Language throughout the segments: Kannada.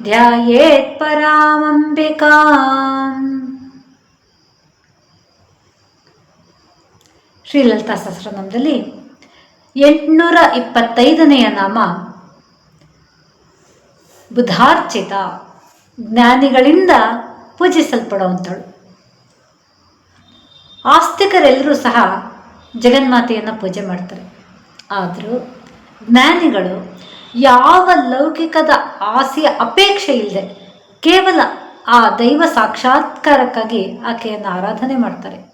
ಧ್ಯಾಯೇತ್ ಪರಾಮಂಬಿಕಾ ಶ್ರೀಲಲಿತಾ ಸಹಸ್ರನಾಮದಲ್ಲಿ ಎಂಟುನೂರ ಇಪ್ಪತ್ತೈದನೆಯ ನಾಮ. ಬುಧಾರ್ಚಿತ ಜ್ಞಾನಿಗಳಿಂದ ಪೂಜಿಸಲ್ಪಡುವಂಥಳು ಆಸ್ತಿಕರೆಲ್ಲರೂ ಸಹ ಜಗನ್ಮಾತೆಯನ್ನು ಪೂಜೆ ಮಾಡ್ತಾರೆ. ಆದರೂ ಜ್ಞಾನಿಗಳು ಯಾವ ಲೌಕಿಕದ ಆಸೆಯ ಅಪೇಕ್ಷೆ ಇಲ್ಲದೆ ಕೇವಲ ಆ ದೈವ ಸಾಕ್ಷಾತ್ಕಾರಕ್ಕಾಗಿ ಆಕೆಯನ್ನು ಆರಾಧನೆ ಮಾಡ್ತಾರೆ.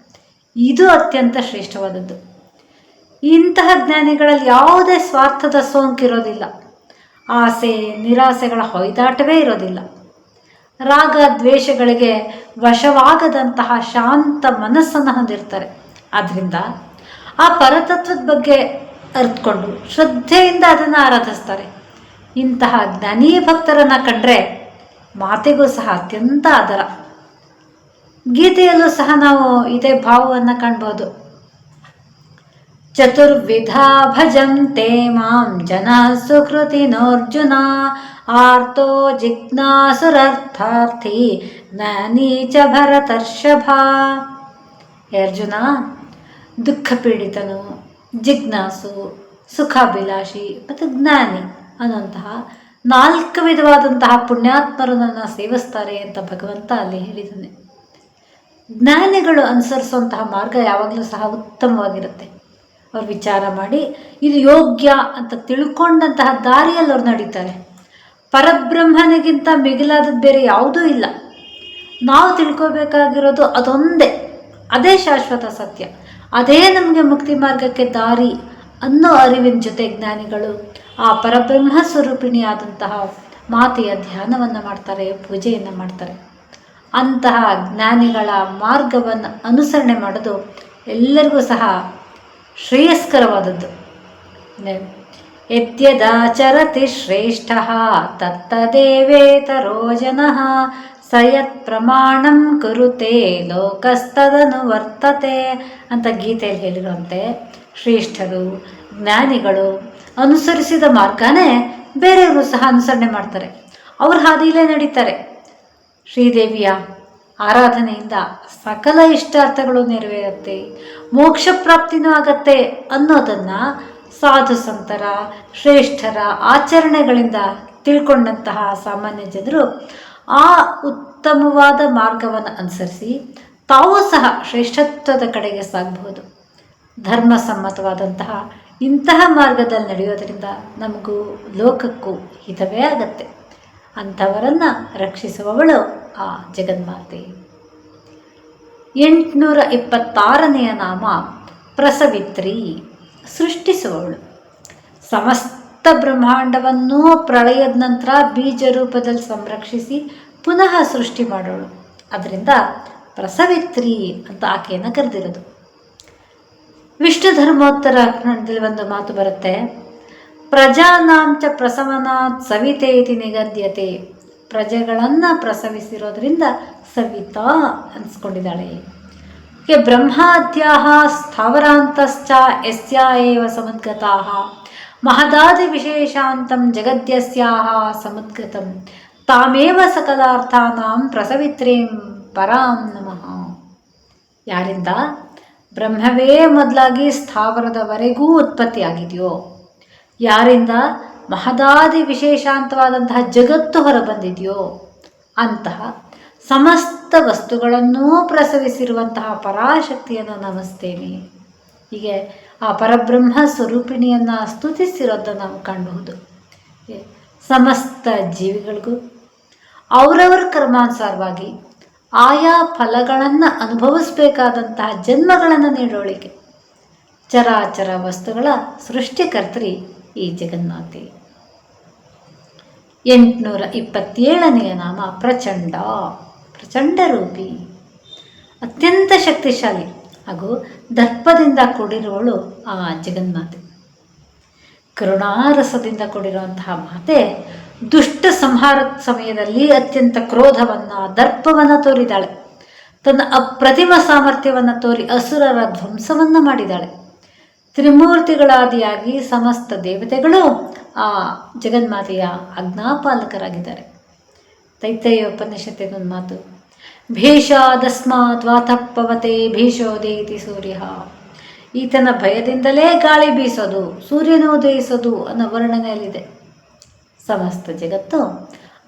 ಇದು ಅತ್ಯಂತ ಶ್ರೇಷ್ಠವಾದದ್ದು. ಇಂತಹ ಜ್ಞಾನಿಗಳಲ್ಲಿ ಯಾವುದೇ ಸ್ವಾರ್ಥದ ಸೋಂಕಿರೋದಿಲ್ಲ ಆಸೆ, ನಿರಾಸೆಗಳ ಹೊಯ್ದಾಟವೇ ಇರೋದಿಲ್ಲ. ರಾಗ ದ್ವೇಷಗಳಿಗೆ ವಶವಾಗದಂತಹ ಶಾಂತ ಮನಸ್ಸನ್ನು ಹೊಂದಿರ್ತಾರೆ. ಆದ್ದರಿಂದ ಆ ಪರತತ್ವದ ಬಗ್ಗೆ ಅರ್ಥಕೊಂಡು ಶ್ರದ್ಧೆಯಿಂದ ಅದನ್ನು ಆರಾಧಿಸ್ತಾರೆ. ಇಂತಹ ಜ್ಞಾನೀ ಭಕ್ತರನ್ನು ಕಂಡ್ರೆ ಮಾತೆಗೂ ಸಹ ಅತ್ಯಂತ ಆದರ. ಗೀತೆಯಲ್ಲೂ ಸಹ ನಾವು ಇದೇ ಭಾವವನ್ನು ಕಾಣ್ಬೋದು. ಚತುರ್ವಿಧ ಭಜಂತೆ ಮಾಂ ಜನ ಸುಕೃತಿನೋರ್ಜುನ ಆರ್ತೋ ಜಿಜ್ಞಾಸುರರ್ಥಾರ್ಥಿ ಜ್ಞಾನಿ ಭರತರ್ಷಭ. ಅರ್ಜುನ ದುಃಖ ಪೀಡಿತನು ಜಿಜ್ಞಾಸು, ಸುಖಾಭಿಲಾಷಿ ಮತ್ತು ಜ್ಞಾನಿ ಅನ್ನುವಂತಹ ನಾಲ್ಕು ವಿಧವಾದಂತಹ ಪುಣ್ಯಾತ್ಮರು ಸೇವಿಸ್ತಾರೆ ಅಂತ ಭಗವಂತ ಅಲ್ಲಿ ಹೇಳಿದ್ದಾನೆ. ಜ್ಞಾನಿಗಳು ಅನುಸರಿಸುವಂತಹ ಮಾರ್ಗ ಯಾವಾಗಲೂ ಸಹ ಉತ್ತಮವಾಗಿರುತ್ತೆ. ಅವ್ರು ವಿಚಾರ ಮಾಡಿ, ಇದು ಯೋಗ್ಯ ಅಂತ ತಿಳ್ಕೊಂಡಂತಹ ದಾರಿಯಲ್ಲಿ ಅವ್ರು ನಡೀತಾರೆ. ಪರಬ್ರಹ್ಮನಿಗಿಂತ ಮಿಗಿಲಾದದ್ದು ಬೇರೆ ಯಾವುದೂ ಇಲ್ಲ. ನಾವು ತಿಳ್ಕೋಬೇಕಾಗಿರೋದು ಅದೊಂದೇ, ಅದೇ ಶಾಶ್ವತ ಸತ್ಯ. ಅದೇ ನಮಗೆ ಮುಕ್ತಿ ಮಾರ್ಗಕ್ಕೆ ದಾರಿ ಅನ್ನೋ ಅರಿವಿನ ಜೊತೆ ಜ್ಞಾನಿಗಳು ಆ ಪರಬ್ರಹ್ಮ ಸ್ವರೂಪಿಣಿಯಾದಂತಹ ಮಾತೆಯ ಧ್ಯಾನವನ್ನು ಮಾಡ್ತಾರೆ, ಪೂಜೆಯನ್ನು ಮಾಡ್ತಾರೆ. ಅಂತಹ ಜ್ಞಾನಿಗಳ ಮಾರ್ಗವನ್ನು ಅನುಸರಣೆ ಮಾಡೋದು ಎಲ್ಲರಿಗೂ ಸಹ ಶ್ರೇಯಸ್ಕರವಾದದ್ದು. ಯದ್ಯದಾಚರತಿ ಶ್ರೇಷ್ಠ ತತ್ತದೇವೇತರೋ ಜನಃ ಸ ಯತ್ ಪ್ರಮಾಣಂ ಕುರುತೆ, ಲೋಕಸ್ತದನು ವರ್ತತೆ ಅಂತ ಗೀತೆಯಲ್ಲಿ ಹೇಳಿರುವಂತೆ ಶ್ರೇಷ್ಠರು, ಜ್ಞಾನಿಗಳು ಅನುಸರಿಸಿದ ಮಾರ್ಗನೇ ಬೇರೆಯವರು ಸಹ ಅನುಸರಣೆ ಮಾಡ್ತಾರೆ. ಅವ್ರ ಹಾದಿಯಲ್ಲೇ ನಡೀತಾರೆ. ಶ್ರೀದೇವಿಯ ಆರಾಧನೆಯಿಂದ ಸಕಲ ಇಷ್ಟಾರ್ಥಗಳು ನೆರವೇರುತ್ತೆ. ಮೋಕ್ಷ ಪ್ರಾಪ್ತಿನೂ ಆಗತ್ತೆ ಅನ್ನೋದನ್ನು ಸಾಧು ಸಂತರ, ಶ್ರೇಷ್ಠರ ಆಚರಣೆಗಳಿಂದ ತಿಳ್ಕೊಂಡಂತಹ ಸಾಮಾನ್ಯ ಜನರು ಆ ಉತ್ತಮವಾದ ಮಾರ್ಗವನ್ನು ಅನುಸರಿಸಿ ತಾವು ಸಹ ಶ್ರೇಷ್ಠತ್ವದ ಕಡೆಗೆ ಸಾಗಬಹುದು. ಧರ್ಮಸಮ್ಮತವಾದಂತಹ ಇಂತಹ ಮಾರ್ಗದಲ್ಲಿ ನಡೆಯೋದರಿಂದ ನಮಗೂ ಲೋಕಕ್ಕೂ ಹಿತವೇ ಆಗತ್ತೆ. ಅಂಥವರನ್ನು ರಕ್ಷಿಸುವವಳು ಆ ಜಗನ್ಮಾತೆ. ಎಂಟುನೂರ ಇಪ್ಪತ್ತಾರನೆಯ ನಾಮ ಪ್ರಸವಿತ್ರಿ ಸೃಷ್ಟಿಸುವವಳು. ಸಮಸ್ತ ಬ್ರಹ್ಮಾಂಡವನ್ನು ಪ್ರಳಯದ ನಂತರ ಬೀಜ ರೂಪದಲ್ಲಿ ಸಂರಕ್ಷಿಸಿ ಪುನಃ ಸೃಷ್ಟಿ ಮಾಡೋಳು. ಅದರಿಂದ ಪ್ರಸವಿತ್ರಿ ಅಂತ ಆಕೆಯನ್ನು ಕರೆದಿರೋದು. ವಿಷ್ಣು ಧರ್ಮೋತ್ತರ ಕನ್ನಡದಲ್ಲಿ ಒಂದು ಮಾತು ಬರುತ್ತೆ. ಪ್ರಜಾನಾಂಚ ಪ್ರಸವನಾತ್ ಸವಿತೆ ಇತಿ ನಿಗದ್ಯತೆ. ಪ್ರಜೆಗಳನ್ನು ಪ್ರಸವಿಸಿರೋದ್ರಿಂದ ಸವಿತಾ ಅನ್ಸ್ಕೊಂಡಿದ್ದಾಳೆ. ಕೆ ಬ್ರಹ್ಮಾದ್ಯಾಹ ಸ್ಥಾವರಾಂತಶ್ಚ ಎಸ್ಯಾ ಏವ ಮಹದಾದಿ ವಿಶೇಷಾಂತಂ ಜಗದ್ಯಸ್ಯಾಹ ಸಮುದ್ಗತಂ ತಾಮೇವ ಸಕಲಾರ್ಥಾನಾಂ ಪ್ರಸವಿತ್ರೀಂ ಪರಾಂ ನಮಃ. ಯಾರಿಂದ? ಬ್ರಹ್ಮವೇ ಮೊದಲಾಗಿ ಸ್ಥಾವರದವರೆಗೂ ಉತ್ಪತ್ತಿಯಾಗಿದೆಯೋ. ಯಾರಿಂದ? ಮಹದಾದಿ ವಿಶೇಷಾಂತವಾದಂತಹ ಜಗತ್ತು ಹೊರಬಂದಿದೆಯೋ. ಅಂತಹ ಸಮಸ್ತ ವಸ್ತುಗಳನ್ನೂ ಪ್ರಸವಿಸಿರುವಂತಹ ಪರಾಶಕ್ತಿಯನ್ನು ನಮಸ್ತೇನೆ. ಹೀಗೆ ಆ ಪರಬ್ರಹ್ಮ ಸ್ವರೂಪಿಣಿಯನ್ನು ಸ್ತುತಿಸಿರೋದನ್ನು ನಾವು ಕಾಣಬಹುದು. ಸಮಸ್ತ ಜೀವಿಗಳಿಗೂ ಅವರವರ ಕರ್ಮಾನುಸಾರವಾಗಿ ಆಯಾ ಫಲಗಳನ್ನು ಅನುಭವಿಸಬೇಕಾದಂತಹ ಜನ್ಮಗಳನ್ನು ನೀಡೋಳಿಗೆ ಚರಾಚರ ವಸ್ತುಗಳ ಸೃಷ್ಟಿಕರ್ತರಿ ಈ ಜಗನ್ಮಾತೆ ಎಂಟುನೂರ ಇಪ್ಪತ್ತೇಳನೆಯ ನಾಮ ಪ್ರಚಂಡ ಪ್ರಚಂಡ ರೂಪಿ ಅತ್ಯಂತ ಶಕ್ತಿಶಾಲಿ. ಹಾಗೂ ದರ್ಪದಿಂದ ಕೂಡಿರುವಳು ಆ ಜಗನ್ಮಾತೆ. ಕರುಣಾರಸದಿಂದ ಕೂಡಿರುವಂತಹ ಮಾತೆ ದುಷ್ಟ ಸಂಹಾರ ಸಮಯದಲ್ಲಿ ಅತ್ಯಂತ ಕ್ರೋಧವನ್ನು, ದರ್ಪವನ್ನು ತೋರಿದಾಳೆ. ತನ್ನ ಅಪ್ರತಿಮ ಸಾಮರ್ಥ್ಯವನ್ನು ತೋರಿ ಅಸುರರ ಧ್ವಂಸವನ್ನು ಮಾಡಿದಾಳೆ. ತ್ರಿಮೂರ್ತಿಗಳಾದಿಯಾಗಿ ಸಮಸ್ತ ದೇವತೆಗಳು ಆ ಜಗನ್ಮಾತೆಯ ಆಜ್ಞಾಪಾಲಕರಾಗಿದ್ದಾರೆ. ಉಪನಿಷತ್ತಿನ ಒಂದು ಮಾತು ಭೀಷಾದಸ್ಮಾತ್ ವಾತಪ್ಪವತೆ ಭೀಷೋದೇತಿ ಸೂರ್ಯ. ಈತನ ಭಯದಿಂದಲೇ ಗಾಳಿ ಬೀಸೋದು, ಸೂರ್ಯನು ಉದಯಿಸೋದು ಅನ್ನೋ ವರ್ಣನೆಯಲ್ಲಿದೆ. ಸಮಸ್ತ ಜಗತ್ತು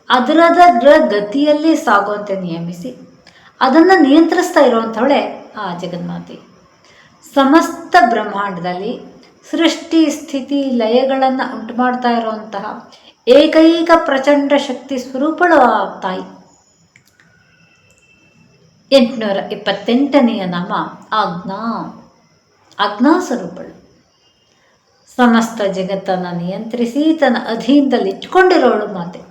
ಅದರದರ ಗತಿಯಲ್ಲಿ ಸಾಗುವಂತೆ ನಿಯಮಿಸಿ, ಅದನ್ನು ನಿಯಂತ್ರಿಸ್ತಾ ಇರುವಂಥವಳೆ ಆ ಜಗನ್ಮಾತೆ. ಸಮಸ್ತ ಬ್ರಹ್ಮಾಂಡದಲ್ಲಿ ಸೃಷ್ಟಿ, ಸ್ಥಿತಿ, ಲಯಗಳನ್ನು ಉಂಟು ಮಾಡ್ತಾ ಇರುವಂತಹ ಏಕೈಕ ಪ್ರಚಂಡ ಶಕ್ತಿ ಸ್ವರೂಪಳು ಆ ತಾಯಿ. ಎಂಟುನೂರ ಇಪ್ಪತ್ತೆಂಟನೆಯ ನಾಮ, ಆಜ್ಞಾ. ಆಜ್ಞಾ ಸ್ವರೂಪಳು. ಸಮಸ್ತ ಜಗತ್ತನ್ನು ನಿಯಂತ್ರಿಸಿ ತನ್ನ ಅಧೀನದಲ್ಲಿ ಇಟ್ಕೊಂಡಿರೋಳು ಮಾತೆ.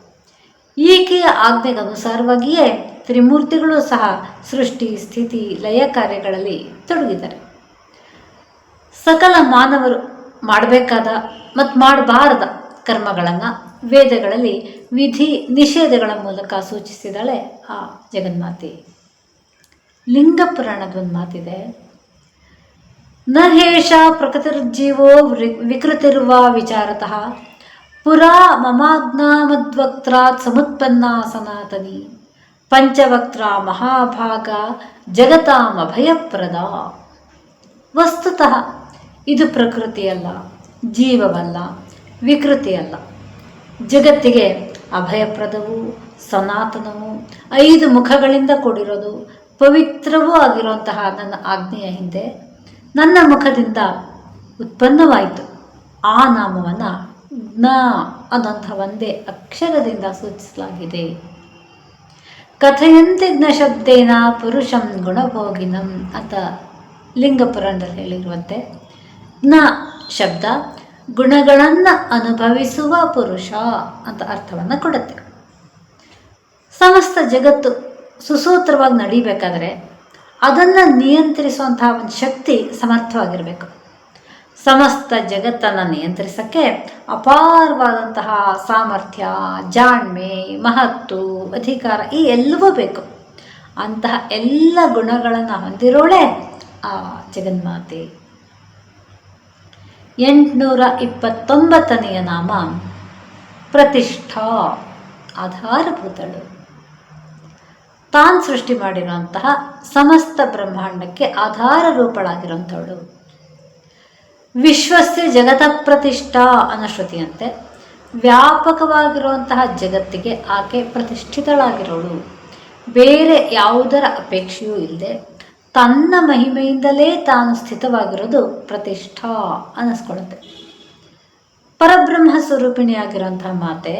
ಈಕೆಯ ಆಜ್ಞೆಗನುಸಾರವಾಗಿಯೇ ತ್ರಿಮೂರ್ತಿಗಳು ಸಹ ಸೃಷ್ಟಿ, ಸ್ಥಿತಿ, ಲಯ ಕಾರ್ಯಗಳಲ್ಲಿ ತೊಡಗಿದ್ದಾರೆ. ಸಕಲ ಮಾನವರು ಮಾಡಬೇಕಾದ ಮತ್ತು ಮಾಡಬಾರದ ಕರ್ಮಗಳನ್ನು ವೇದಗಳಲ್ಲಿ ವಿಧಿ ನಿಷೇಧಗಳ ಮೂಲಕ ಸೂಚಿಸಿದಾಳೆ ಆ ಜಗನ್ಮಾತೆ. ಲಿಂಗ ಪುರಾಣದ ಒಂದು ಮಾತಿದೆ. ನ ಪ್ರಕೃತಿರ್ಜೀವೋ ವಿಕೃತಿರುವ ವಿಕೃತಿರ್ವ ವಿಚಾರತಃ. ಪುರಾ ಮಮಾಜ್ಞಾಮದ್ವಕ್ತ್ರಾತ್ ಸಮುತ್ಪನ್ನ ಸನಾತನಿ ಪಂಚವಕ್ತ್ರ ಮಹಾಭಾಗ ಜಗತಾಮಭಯಪ್ರದ. ವಸ್ತುತಃ ಇದು ಪ್ರಕೃತಿಯಲ್ಲ, ಜೀವವಲ್ಲ, ವಿಕೃತಿಯಲ್ಲ. ಜಗತ್ತಿಗೆ ಅಭಯಪ್ರದವು, ಸನಾತನವು, ಐದು ಮುಖಗಳಿಂದ ಕೂಡಿರೋದು ಪವಿತ್ರವೂ ಆಗಿರುವಂತಹ ನನ್ನ ಆಜ್ಞೆಯ ಹಿಂದೆ ನನ್ನ ಮುಖದಿಂದ ಉತ್ಪನ್ನವಾಯಿತು. ಆ ನಾಮವನ್ನು ಜ್ಞ ಅನ್ನೋಂಥ ಒಂದೇ ಅಕ್ಷರದಿಂದ ಸೂಚಿಸಲಾಗಿದೆ. ಕಥೆಯಂತೆ ಜ್ಞಶಬ್ದೇನ ಪುರುಷಂ ಗುಣಭೋಗಿನಂ ಅಂತ ಲಿಂಗಪುರಾಣದಲ್ಲಿ ಹೇಳಿರುವಂತೆ ಜ್ಞ ಶಬ್ದ ಗುಣಗಳನ್ನು ಅನುಭವಿಸುವ ಪುರುಷ ಅಂತ ಅರ್ಥವನ್ನು ಕೊಡುತ್ತೆ. ಸಮಸ್ತ ಜಗತ್ತು ಸುಸೂತ್ರವಾಗಿ ನಡಿಬೇಕಾದ್ರೆ ಅದನ್ನು ನಿಯಂತ್ರಿಸುವಂತಹ ಒಂದು ಶಕ್ತಿ ಸಮರ್ಥವಾಗಿರಬೇಕು. ಸಮಸ್ತ ಜಗತ್ತನ್ನು ನಿಯಂತ್ರಿಸೋಕ್ಕೆ ಅಪಾರವಾದಂತಹ ಸಾಮರ್ಥ್ಯ, ಜಾಣ್ಮೆ, ಮಹತ್ತು, ಅಧಿಕಾರ ಈ ಎಲ್ಲವೂ ಬೇಕು. ಅಂತಹ ಎಲ್ಲ ಗುಣಗಳನ್ನು ಹೊಂದಿರೋಳೆ ಆ ಜಗನ್ಮಾತೆ. ಎಂಟುನೂರ ಇಪ್ಪತ್ತೊಂಬತ್ತನೆಯ ನಾಮ ಪ್ರತಿಷ್ಠಾ ಆಧಾರಭೂತಳು. ತಾನು ಸೃಷ್ಟಿ ಮಾಡಿರುವಂತಹ ಸಮಸ್ತ ಬ್ರಹ್ಮಾಂಡಕ್ಕೆ ಆಧಾರ ರೂಪಳಾಗಿರುವಂಥವಳು. ವಿಶ್ವಸ್ಯ ಜಗತ ಪ್ರತಿಷ್ಠಾ ಅನ್ನೋ ಶ್ರುತಿಯಂತೆ ವ್ಯಾಪಕವಾಗಿರುವಂತಹ ಜಗತ್ತಿಗೆ ಆಕೆ ಪ್ರತಿಷ್ಠಿತಳಾಗಿರೋಳು. ಬೇರೆ ಯಾವುದರ ಅಪೇಕ್ಷೆಯೂ ಇಲ್ಲದೆ ತನ್ನ ಮಹಿಮೆಯಿಂದಲೇ ತಾನು ಸ್ಥಿತವಾಗಿರೋದು ಪ್ರತಿಷ್ಠಾ ಅನ್ನಿಸ್ಕೊಳ್ಳುತ್ತೆ. ಪರಬ್ರಹ್ಮ ಸ್ವರೂಪಿಣಿಯಾಗಿರುವಂತಹ ಮಾತೆ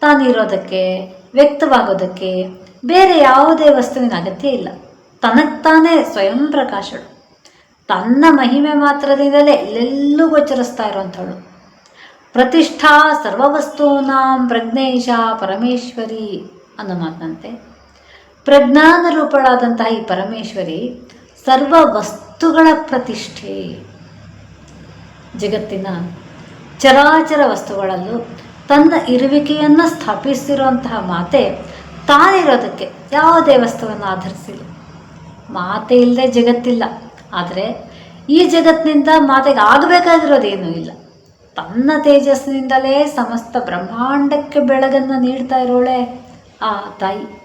ತಾನಿರೋದಕ್ಕೆ, ವ್ಯಕ್ತವಾಗೋದಕ್ಕೆ ಬೇರೆ ಯಾವುದೇ ವಸ್ತುವಿನ ಅಗತ್ಯ ಇಲ್ಲ. ತನಗ್ತಾನೇ ಸ್ವಯಂ ಪ್ರಕಾಶಳು. ತನ್ನ ಮಹಿಮೆ ಮಾತ್ರದಿಂದಲೇ ಎಲ್ಲೆಲ್ಲೂ ಗೋಚರಿಸ್ತಾ ಇರುವಂಥಳು ಪ್ರತಿಷ್ಠಾ ಸರ್ವವಸ್ತೂನಾಂ ಪ್ರಜ್ಞೇಶ ಪರಮೇಶ್ವರಿ ಅನ್ನೋ ಮಾತಂತೆ ಪ್ರಜ್ಞಾನ ರೂಪಳಾದಂತಹ ಈ ಪರಮೇಶ್ವರಿ ಸರ್ವ ವಸ್ತುಗಳ ಪ್ರತಿಷ್ಠೆ. ಜಗತ್ತಿನ ಚರಾಚರ ವಸ್ತುಗಳಲ್ಲೂ ತನ್ನ ಇರುವಿಕೆಯನ್ನು ಸ್ಥಾಪಿಸಿರುವಂತಹ ಮಾತೆ ತಾನಿರೋದಕ್ಕೆ ಯಾವುದೇ ವಸ್ತುವನ್ನು ಆಧರಿಸಿಲ್ಲ. ಮಾತೆ ಇಲ್ಲದೆ ಜಗತ್ತಿಲ್ಲ. ಆದರೆ ಈ ಜಗತ್ತಿನಿಂದ ಮಾತೆಗೆ ಆಗಬೇಕಾಗಿರೋದೇನೂ ಇಲ್ಲ. ತನ್ನ ತೇಜಸ್ಸಿನಿಂದಲೇ ಸಮಸ್ತ ಬ್ರಹ್ಮಾಂಡಕ್ಕೆ ಬೆಳಗನ್ನು ನೀಡ್ತಾ ಇರೋಳೆ ಆ ತಾಯಿ.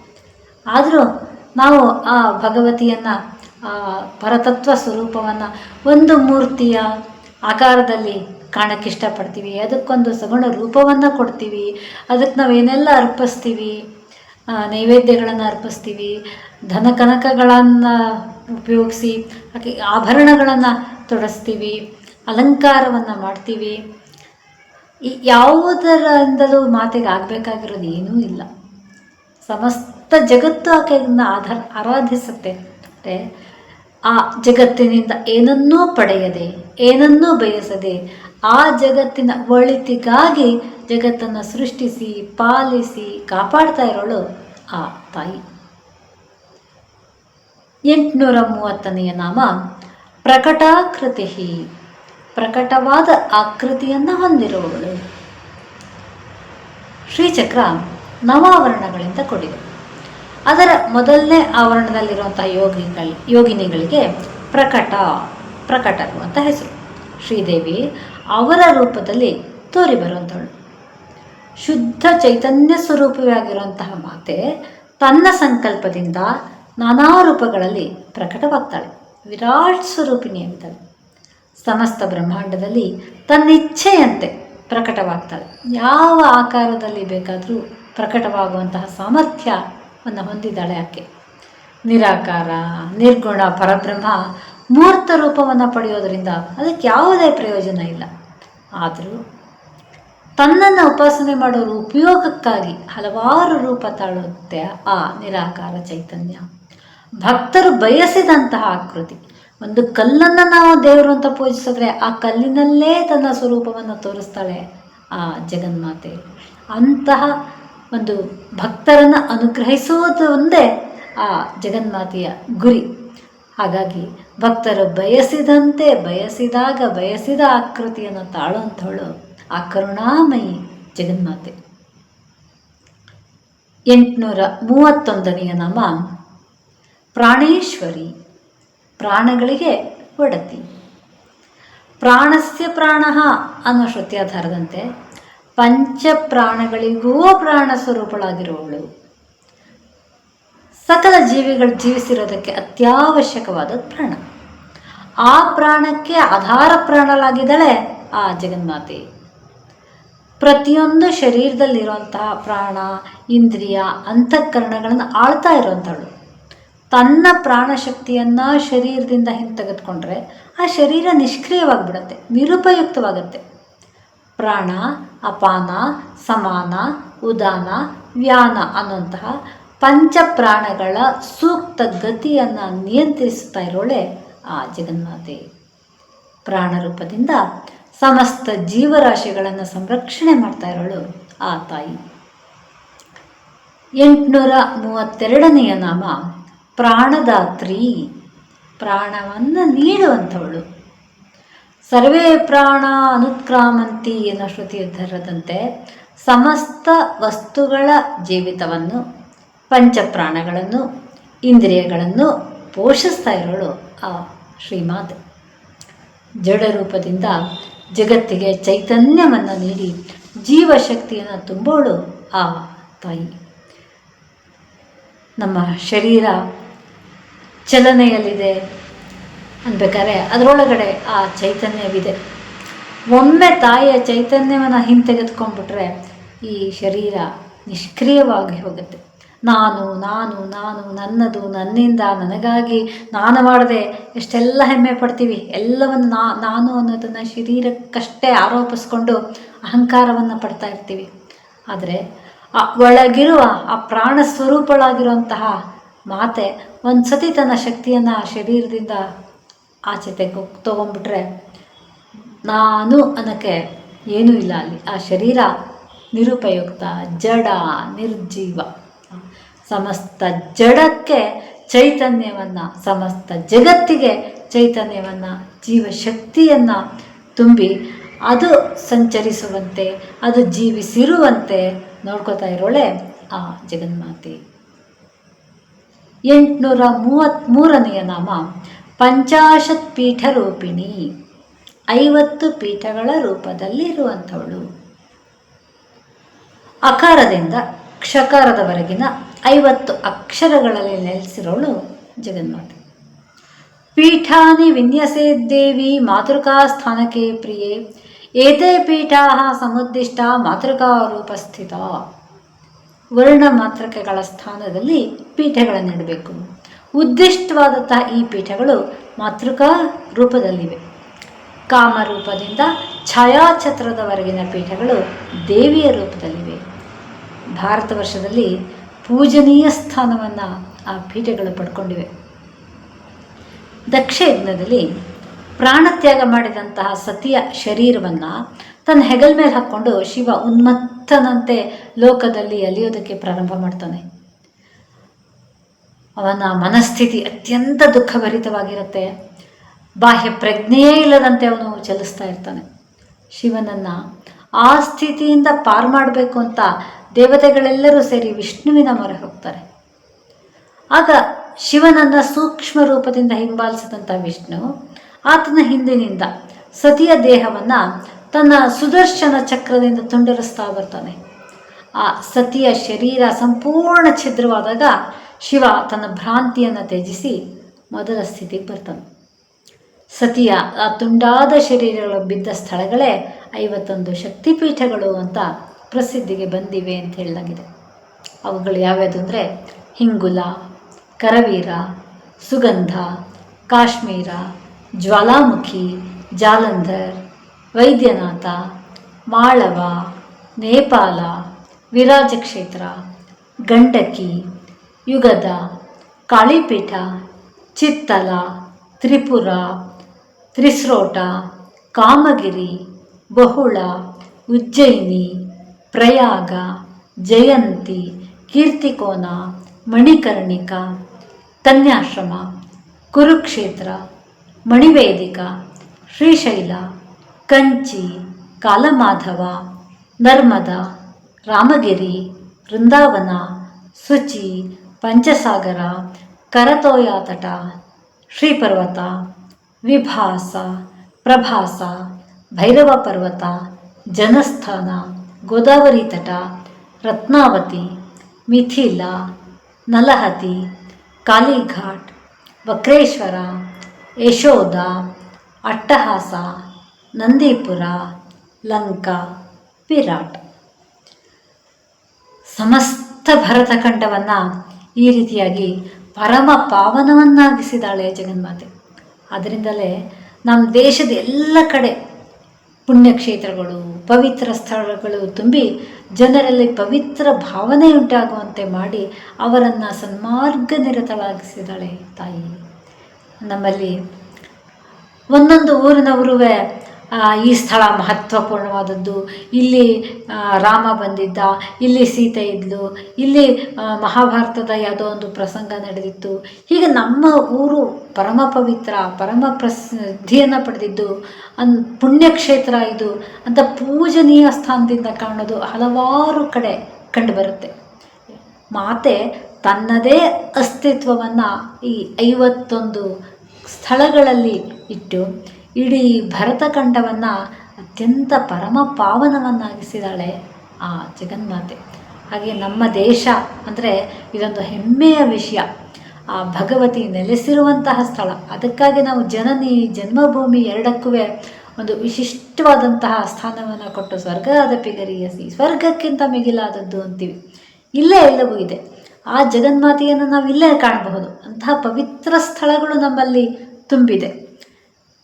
ಆದರೂ ನಾವು ಆ ಭಗವತಿಯನ್ನು, ಆ ಪರತತ್ವ ಸ್ವರೂಪವನ್ನು ಒಂದು ಮೂರ್ತಿಯ ಆಕಾರದಲ್ಲಿ ಕಾಣಕ್ಕೆ ಇಷ್ಟಪಡ್ತೀವಿ. ಅದಕ್ಕೊಂದು ಸಗುಣ ರೂಪವನ್ನು ಕೊಡ್ತೀವಿ. ಅದಕ್ಕೆ ನಾವೇನೆಲ್ಲ ಅರ್ಪಿಸ್ತೀವಿ? ನೈವೇದ್ಯಗಳನ್ನು ಅರ್ಪಿಸ್ತೀವಿ, ಧನ ಕನಕಗಳನ್ನು ಉಪಯೋಗಿಸಿ ಆಭರಣಗಳನ್ನು ತೊಡಸ್ತೀವಿ, ಅಲಂಕಾರವನ್ನು ಮಾಡ್ತೀವಿ. ಯಾವುದರಿಂದಲೂ ಮಾತೆಗೆ ಆಗಬೇಕಾಗಿರೋದು ಏನೂ ಇಲ್ಲ. ಸಮಸ್ತ ಜಗತ್ತು ಆಕೆಯನ್ನು ಆಧಾರ, ಆರಾಧಿಸುತ್ತೆ. ಆ ಜಗತ್ತಿನಿಂದ ಏನನ್ನೂ ಪಡೆಯದೆ, ಏನನ್ನೂ ಬಯಸದೆ, ಆ ಜಗತ್ತಿನ ಒಳಿತಿಗಾಗಿ ಜಗತ್ತನ್ನು ಸೃಷ್ಟಿಸಿ, ಪಾಲಿಸಿ ಕಾಪಾಡ್ತಾ ಇರೋಳು ಆ ತಾಯಿ. ಎಂಟುನೂರ ಮೂವತ್ತನೆಯ ನಾಮ ಪ್ರಕಟಾಕೃತಿ ಪ್ರಕಟವಾದ ಆಕೃತಿಯನ್ನು ಹೊಂದಿರುವವಳು. ಶ್ರೀಚಕ್ರ ನವಾವರಣಗಳಿಂದ ಕೂಡಿದೆ. ಅದರ ಮೊದಲನೇ ಆವರಣದಲ್ಲಿರುವಂತಹ ಯೋಗಿಗಳ ಯೋಗಿನಿಗಳಿಗೆ ಪ್ರಕಟ, ಪ್ರಕಟರು ಅಂತ ಹೆಸರು. ಶ್ರೀದೇವಿ ಅವರ ರೂಪದಲ್ಲಿ ತೋರಿ ಬರುವಂಥವಳು ಶುದ್ಧ ಚೈತನ್ಯ ಸ್ವರೂಪವಾಗಿರುವಂತಹ ಮಾತೆ ತನ್ನ ಸಂಕಲ್ಪದಿಂದ ನಾನಾ ರೂಪಗಳಲ್ಲಿ ಪ್ರಕಟವಾಗ್ತಾಳೆ. ವಿರಾಟ್ ಸ್ವರೂಪಿಣಿಯಾಗಿದ್ದಾಳೆ ಸಮಸ್ತ ಬ್ರಹ್ಮಾಂಡದಲ್ಲಿ ತನ್ನ ಇಚ್ಛೆಯಂತೆ ಪ್ರಕಟವಾಗ್ತಾಳೆ. ಯಾವ ಆಕಾರದಲ್ಲಿ ಬೇಕಾದರೂ ಪ್ರಕಟವಾಗುವಂತಹ ಸಾಮರ್ಥ್ಯವನ್ನು ಹೊಂದಿದ್ದಾಳೆ ಆಕೆ. ನಿರಾಕಾರ, ನಿರ್ಗುಣ, ಪರಬ್ರಹ್ಮ ಮೂರ್ತ ರೂಪವನ್ನು ಪಡೆಯೋದರಿಂದ ಅದಕ್ಕೆ ಯಾವುದೇ ಪ್ರಯೋಜನ ಇಲ್ಲ. ಆದರೂ ತನ್ನನ್ನು ಉಪಾಸನೆ ಮಾಡೋರು ಉಪಯೋಗಕ್ಕಾಗಿ ಹಲವಾರು ರೂಪ ತಾಳುತ್ತೆ ಆ ನಿರಾಕಾರ ಚೈತನ್ಯ. ಭಕ್ತರು ಬಯಸಿದಂತಹ ಆಕೃತಿ. ಒಂದು ಕಲ್ಲನ್ನು ನಾವು ದೇವರು ಅಂತ ಪೂಜಿಸಿದ್ರೆ ಆ ಕಲ್ಲಿನಲ್ಲೇ ತನ್ನ ಸ್ವರೂಪವನ್ನು ತೋರಿಸ್ತಾಳೆ ಆ ಜಗನ್ಮಾತೆ. ಅಂತಹ ಒಂದು ಭಕ್ತರನ್ನು ಅನುಗ್ರಹಿಸುವುದು ಒಂದೇ ಆ ಜಗನ್ಮಾತೆಯ ಗುರಿ. ಹಾಗಾಗಿ ಭಕ್ತರು ಬಯಸಿದಂತೆ ಬಯಸಿದಾಗ ಬಯಸಿದ ಆಕೃತಿಯನ್ನು ತಾಳುವಂಥವಳು ಆ ಕರುಣಾಮಯಿ ಜಗನ್ಮಾತೆ. ಎಂಟುನೂರ ಮೂವತ್ತೊಂದನೆಯ ನಾಮ ಪ್ರಾಣೇಶ್ವರಿ, ಪ್ರಾಣಗಳಿಗೆ ಒಡತಿ. ಪ್ರಾಣಸ್ಯ ಪ್ರಾಣ ಅನ್ನೋ ಶ್ರುತ್ಯಾಧಾರದಂತೆ ಪಂಚ ಪ್ರಾಣಗಳಿಗೂ ಪ್ರಾಣ ಸ್ವರೂಪಳಾಗಿರುವವಳು ಸಕಲ ಜೀವಿಗಳು ಜೀವಿಸಿರೋದಕ್ಕೆ ಅತ್ಯವಶ್ಯಕವಾದ ಪ್ರಾಣ. ಆ ಪ್ರಾಣಕ್ಕೆ ಆಧಾರ ಪ್ರಾಣಲಾಗಿದ್ದಾಳೆ ಆ ಜಗನ್ಮಾತೆ. ಪ್ರತಿಯೊಂದು ಶರೀರದಲ್ಲಿರುವಂತಹ ಪ್ರಾಣ, ಇಂದ್ರಿಯ, ಅಂತಃಕರಣಗಳನ್ನು ಆಳ್ತಾ ಇರುವಂಥವಳು ತನ್ನ ಪ್ರಾಣಶಕ್ತಿಯನ್ನು ಶರೀರದಿಂದ ಹಿಂತೆಗೆದುಕೊಂಡ್ರೆ ಆ ಶರೀರ ನಿಷ್ಕ್ರಿಯವಾಗಿಬಿಡುತ್ತೆ, ನಿರುಪಯುಕ್ತವಾಗುತ್ತೆ. ಪ್ರಾಣ, ಅಪಾನ, ಸಮಾನ, ಉದಾನ, ವ್ಯಾನ ಅನ್ನುವಂತಹ ಪಂಚಪ್ರಾಣಗಳ ಸೂಕ್ತ ಗತಿಯನ್ನು ನಿಯಂತ್ರಿಸ್ತಾ ಇರೋಳೆ ಆ ಜಗನ್ಮಾತೆ. ಪ್ರಾಣರೂಪದಿಂದ ಸಮಸ್ತ ಜೀವರಾಶಿಗಳನ್ನು ಸಂರಕ್ಷಣೆ ಮಾಡ್ತಾ ಇರೋಳು ಆ ತಾಯಿ. ಎಂಟುನೂರ ಮೂವತ್ತೆರಡನೆಯ ನಾಮ ಪ್ರಾಣದಾತ್ರಿ. ಪ್ರಾಣವನ್ನು ನೀಡುವಂಥವಳು. ಸರ್ವೇ ಪ್ರಾಣ ಅನುತ್ಕ್ರಾಮಂತಿ ಎನ್ನುವ ಶ್ರುತಿಯದ್ಧರದಂತೆ ಸಮಸ್ತ ವಸ್ತುಗಳ ಜೀವಿತವನ್ನು, ಪಂಚಪ್ರಾಣಗಳನ್ನು, ಇಂದ್ರಿಯಗಳನ್ನು ಪೋಷಿಸ್ತಾ ಇರೋಳು ಆ ಶ್ರೀಮಾತೆ. ಜಡ ರೂಪದಿಂದ ಜಗತ್ತಿಗೆ ಚೈತನ್ಯವನ್ನು ನೀಡಿ ಜೀವಶಕ್ತಿಯನ್ನು ತುಂಬೋಳು ಆ ತಾಯಿ. ನಮ್ಮ ಶರೀರ ಚಲನೆಯಲ್ಲಿದೆ. ಅನ್ಬೇಕಾದ್ರೆ ಅದರೊಳಗಡೆ ಆ ಚೈತನ್ಯವಿದೆ. ಒಮ್ಮೆ ತಾಯಿಯ ಚೈತನ್ಯವನ್ನು ಹಿಂತೆಗೆದುಕೊಂಡ್ಬಿಟ್ರೆ ಈ ಶರೀರ ನಿಷ್ಕ್ರಿಯವಾಗಿ ಹೋಗುತ್ತೆ. ನಾನು ನಾನು ನಾನು, ನನ್ನದು, ನನ್ನಿಂದ, ನನಗಾಗಿ ನಾನು ಮಾಡದೆ ಎಷ್ಟೆಲ್ಲ ಹೆಮ್ಮೆ ಪಡ್ತೀವಿ, ಎಲ್ಲವನ್ನು ನಾ, ನಾನು ಅನ್ನೋದನ್ನು ಶರೀರಕ್ಕಷ್ಟೇ ಆರೋಪಿಸ್ಕೊಂಡು ಅಹಂಕಾರವನ್ನು ಪಡ್ತಾ ಇರ್ತೀವಿ. ಆದರೆ ಆ ಒಳಗಿರುವ, ಆ ಪ್ರಾಣ ಸ್ವರೂಪಳಾಗಿರುವಂತಹ ಮಾತೆ ಒಂದು ಸತಿ ತನ್ನ ಶಕ್ತಿಯನ್ನು ಶರೀರದಿಂದ ಆಚೆ ತೆಗೊ, ತೊಗೊಂಡ್ಬಿಟ್ರೆ ನಾನು ಅನ್ನೋಕ್ಕೆ ಏನೂ ಇಲ್ಲ ಅಲ್ಲಿ. ಆ ಶರೀರ ನಿರುಪಯುಕ್ತ, ಜಡ, ನಿರ್ಜೀವ. ಸಮಸ್ತ ಜಡಕ್ಕೆ ಚೈತನ್ಯವನ್ನು, ಸಮಸ್ತ ಜಗತ್ತಿಗೆ ಚೈತನ್ಯವನ್ನು, ಜೀವಶಕ್ತಿಯನ್ನು ತುಂಬಿ ಅದು ಸಂಚರಿಸುವಂತೆ, ಅದು ಜೀವಿಸಿರುವಂತೆ ನೋಡ್ಕೋತಾ ಇರೋಳೆ ಆ ಜಗನ್ಮಾತೆ. ಎಂಟುನೂರ ಮೂವತ್ತ್ಮೂರನೆಯ ನಾಮ ಪಂಚಾಶತ್ ಪೀಠ ರೂಪಿಣಿ ಐವತ್ತು ಪೀಠಗಳ ರೂಪದಲ್ಲಿ ಇರುವಂಥವಳು ಅಕಾರದಿಂದ ಕ್ಷಕಾರದವರೆಗಿನ ಐವತ್ತು ಅಕ್ಷರಗಳಲ್ಲಿ ನೆಲೆಸಿರೋಳು ಜಗನ್ಮಾತೆ. ಪೀಠಾನಿ ವಿನ್ಯಸೇದ್ದೇವಿ ಮಾತೃಕಾ ಸ್ಥಾನಕ್ಕೆ ಪ್ರಿಯೆ. ಏತೇ ಪೀಠಾ ಸಮುದ್ದಿಷ್ಟ ಮಾತೃಕಾ ರೂಪಸ್ಥಿತ ವರ್ಣ ಮಾತೃಕೆಗಳ ಸ್ಥಾನದಲ್ಲಿ ಪೀಠಗಳನ್ನಿಡಬೇಕು. ಉದ್ದಿಷ್ಟವಾದಂತಹ ಈ ಪೀಠಗಳು ಮಾತೃಕಾ ರೂಪದಲ್ಲಿವೆ. ಕಾಮರೂಪದಿಂದ ಛಾಯಾಛತ್ರದವರೆಗಿನ ಪೀಠಗಳು ದೇವಿಯ ರೂಪದಲ್ಲಿವೆ. ಭಾರತ ವರ್ಷದಲ್ಲಿ ಪೂಜನೀಯ ಸ್ಥಾನವನ್ನು ಆ ಪೀಠಗಳು ಪಡ್ಕೊಂಡಿವೆ. ದಕ್ಷ ಯಜ್ಞದಲ್ಲಿ ಪ್ರಾಣತ್ಯಾಗ ಮಾಡಿದಂತಹ ಸತಿಯ ಶರೀರವನ್ನು ತನ್ನ ಹೆಗಲ್ ಮೇಲೆ ಹಾಕ್ಕೊಂಡು ಶಿವ ಉನ್ಮತ್ತನಂತೆ ಲೋಕದಲ್ಲಿ ಅಲಿಯೋದಕ್ಕೆ ಪ್ರಾರಂಭ ಮಾಡ್ತಾನೆ. ಅವನ ಮನಸ್ಥಿತಿ ಅತ್ಯಂತ ದುಃಖಭರಿತವಾಗಿರುತ್ತೆ. ಬಾಹ್ಯ ಪ್ರಜ್ಞೆಯೇ ಇಲ್ಲದಂತೆ ಅವನು ಚಲಿಸ್ತಾ ಇರ್ತಾನೆ. ಶಿವನನ್ನು ಆ ಸ್ಥಿತಿಯಿಂದ ಪಾರು ಮಾಡಬೇಕು ಅಂತ ದೇವತೆಗಳೆಲ್ಲರೂ ಸೇರಿ ವಿಷ್ಣುವಿನ ಮೊರೆ ಹೋಗ್ತಾರೆ. ಆಗ ಶಿವನನ್ನು ಸೂಕ್ಷ್ಮ ರೂಪದಿಂದ ಹಿಂಬಾಲಿಸಿದಂಥ ವಿಷ್ಣು ಆತನ ಹಿಂದಿನಿಂದ ಸತಿಯ ದೇಹವನ್ನು ತನ್ನ ಸುದರ್ಶನ ಚಕ್ರದಿಂದ ತುಂಡರಿಸ್ತಾ ಬರ್ತಾನೆ. ಆ ಸತಿಯ ಶರೀರ ಸಂಪೂರ್ಣ ಛಿದ್ರವಾದಾಗ ಶಿವ ತನ್ನ ಭ್ರಾಂತಿಯನ್ನು ತ್ಯಜಿಸಿ ಮೊದಲ ಸ್ಥಿತಿಗೆ ಬರ್ತಾನೆ. ಸತಿಯ ಆ ತುಂಡಾದ ಶರೀರಗಳು ಬಿದ್ದ ಸ್ಥಳಗಳೇ ಐವತ್ತೊಂದು ಶಕ್ತಿಪೀಠಗಳು ಅಂತ ಪ್ರಸಿದ್ಧಿಗೆ ಬಂದಿವೆ ಅಂತ ಹೇಳಲಾಗಿದೆ ಅವುಗಳು ಯಾವ್ಯಾವುದು ಅಂದರೆ ಹಿಂಗುಲ, ಕರವೀರ, ಸುಗಂಧ, ಕಾಶ್ಮೀರ, ಜ್ವಾಲಾಮುಖಿ, ಜಾಲಂಧರ್, ವೈದ್ಯನಾಥ, ಮಾಳವ ನೇಪಾಳ ವಿರಾಜಕ್ಷೇತ್ರ, ಗಂಡಕಿ ಯುಗದ ಕಾಳಿಪೀಠ, ಚಿತ್ತಲ, ತ್ರಿಪುರ, ತ್ರಿಸ್ರೋಟ, ಕಾಮಗಿರಿ, ಬಹುಳ, ಉಜ್ಜಯಿನಿ, ಪ್ರಯಾಗ, ಜಯಂತಿ, ಕೀರ್ತಿಕೋನ, ಮಣಿಕರ್ಣಿಕ, ಕನ್ಯಾಶ್ರಮ, ಕುರುಕ್ಷೇತ್ರ, ಮಣಿವೇದಿಕ, ಶ್ರೀಶೈಲ, ಕಂಚಿ, ಕಾಲಮಾಧವ, ನರ್ಮದ, ರಾಮಗಿರಿ, ವೃಂದಾವನ, ಸುಚಿ ಪಂಚಸಾಗರ, ಕರತೋಯಾತಟ, ಶ್ರೀಪರ್ವತ, ವಿಭಾಸ, ಪ್ರಭಾಸ ಭೈರವ ಪರ್ವತ ಜನಸ್ಥಾನ ಗೋದಾವರಿ ತಟ ರತ್ನಾವತಿ, ಮಿಥಿಲ, ನಲಹತಿ, ಕಾಳಿಘಾಟ್, ವಕ್ರೇಶ್ವರ, ಯಶೋಧ, ಅಟ್ಟಹಾಸ, ನಂದೀಪುರ, ಲಂಕಾ, ವಿರಾಟ್. ಸಮಸ್ತ ಭರತಖಂಡವನ್ನು ಈ ರೀತಿಯಾಗಿ ಪರಮ ಪಾವನವನ್ನಾಗಿಸಿದಾಳೆ ಜಗನ್ಮಾತೆ. ಅದರಿಂದಲೇ ನಮ್ಮ ದೇಶದ ಎಲ್ಲ ಕಡೆ ಪುಣ್ಯಕ್ಷೇತ್ರಗಳು, ಪವಿತ್ರ ಸ್ಥಳಗಳು ತುಂಬಿ ಜನರಲ್ಲಿ ಪವಿತ್ರ ಭಾವನೆ ಉಂಟಾಗುವಂತೆ ಮಾಡಿ ಅವರನ್ನು ಸನ್ಮಾರ್ಗ ನಿರತವಾಗಿಸಿದಾಳೆ ತಾಯಿ. ನಮ್ಮಲ್ಲಿ ಒಂದೊಂದು ಊರಿನವರೂ ಈ ಸ್ಥಳ ಮಹತ್ವಪೂರ್ಣವಾದದ್ದು. ಇಲ್ಲಿ ರಾಮ ಬಂದಿದ್ದ, ಇಲ್ಲಿ ಸೀತೆ ಇದ್ಲು, ಇಲ್ಲಿ ಮಹಾಭಾರತದ ಯಾವುದೋ ಒಂದು ಪ್ರಸಂಗ ನಡೆದಿತ್ತು. ಹೀಗೆ ನಮ್ಮ ಊರು ಪರಮ ಪವಿತ್ರ, ಪರಮ ಪ್ರಸಿದ್ಧಿಯನ್ನು ಪಡೆದಿದ್ದು, ಅನ್, ಪುಣ್ಯಕ್ಷೇತ್ರ ಇದು ಅಂತ ಪೂಜನೀಯ ಸ್ಥಾನದಿಂದ ಕಾಣೋದು ಹಲವಾರು ಕಡೆ ಕಂಡುಬರುತ್ತೆ ಮಾತೆ ತನ್ನದೇ ಅಸ್ತಿತ್ವವನ್ನು ಈ ಐವತ್ತೊಂದು ಸ್ಥಳಗಳಲ್ಲಿ ಇಟ್ಟು ಇಡೀ ಭರತಖಂಡವನ್ನು ಅತ್ಯಂತ ಪರಮ ಪಾವನವನ್ನಾಗಿಸಿದಾಳೆ ಆ ಜಗನ್ಮಾತೆ. ಹಾಗೆ ನಮ್ಮ ದೇಶ ಅಂದರೆ ಇದೊಂದು ಹೆಮ್ಮೆಯ ವಿಷಯ. ಆ ಭಗವತಿ ನೆಲೆಸಿರುವಂತಹ ಸ್ಥಳ. ಅದಕ್ಕಾಗಿ ನಾವು ಜನನಿ, ಜನ್ಮಭೂಮಿ ಎರಡಕ್ಕೂ ಒಂದು ವಿಶಿಷ್ಟವಾದಂತಹ ಸ್ಥಾನವನ್ನು ಕೊಟ್ಟು ಸ್ವರ್ಗದ ಪಿಗರಿಯಸಿ ಸ್ವರ್ಗಕ್ಕಿಂತ ಮಿಗಿಲಾದದ್ದು ಅಂತೀವಿ. ಇಲ್ಲೇ ಎಲ್ಲವೂ ಇದೆ. ಆ ಜಗನ್ಮಾತೆಯನ್ನು ನಾವು ಇಲ್ಲೇ ಕಾಣಬಹುದು. ಅಂತಹ ಪವಿತ್ರ ಸ್ಥಳಗಳು ನಮ್ಮಲ್ಲಿ ತುಂಬಿದೆ.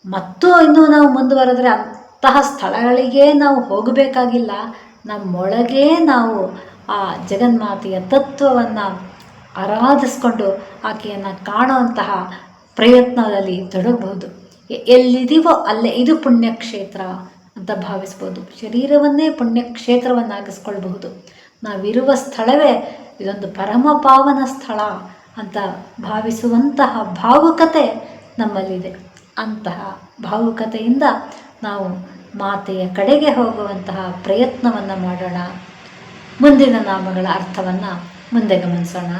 ಮತ್ತು ಇನ್ನೂ ನಾವು ಮುಂದುವರೆದ್ರೆ ಅಂತಹ ಸ್ಥಳಗಳಿಗೆ ನಾವು ಹೋಗಬೇಕಾಗಿಲ್ಲ. ನಮ್ಮೊಳಗೇ ನಾವು ಆ ಜಗನ್ಮಾತೆಯ ತತ್ವವನ್ನು ಆರಾಧಿಸ್ಕೊಂಡು ಆಕೆಯನ್ನು ಕಾಣುವಂತಹ ಪ್ರಯತ್ನದಲ್ಲಿ ತೊಡಗಬಹುದು. ಎಲ್ಲಿದೀವೋ ಅಲ್ಲೇ ಇದು ಪುಣ್ಯಕ್ಷೇತ್ರ ಅಂತ ಭಾವಿಸ್ಬೋದು. ಶರೀರವನ್ನೇ ಪುಣ್ಯಕ್ಷೇತ್ರವನ್ನಾಗಿಸ್ಕೊಳ್ಬಹುದು. ನಾವಿರುವ ಸ್ಥಳವೇ ಇದೊಂದು ಪರಮ ಪಾವನ ಸ್ಥಳ ಅಂತ ಭಾವಿಸುವಂತಹ ಭಾವುಕತೆ ನಮ್ಮಲ್ಲಿದೆ. ಅಂತಹ ಭಾವುಕತೆಯಿಂದ ನಾವು ಮಾತೆಯ ಕಡೆಗೆ ಹೋಗುವಂತಹ ಪ್ರಯತ್ನವನ್ನು ಮಾಡೋಣ. ಮುಂದಿನ ನಾಮಗಳ ಅರ್ಥವನ್ನು ಮುಂದೆ ಗಮನಿಸೋಣ.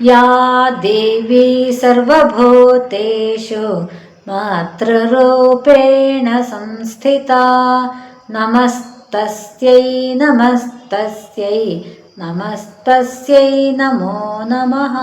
ಯಾ ದೇವಿ ಸರ್ವಭೂತೇಶು ಮಾತೃರೂಪೇಣ ಸಂಸ್ಥಿತ, ನಮಸ್ತಸ್ಯೈ ನಮಸ್ತಸ್ಯೈ ನಮಸ್ತಸ್ಯೈ ನಮೋ ನಮಃ.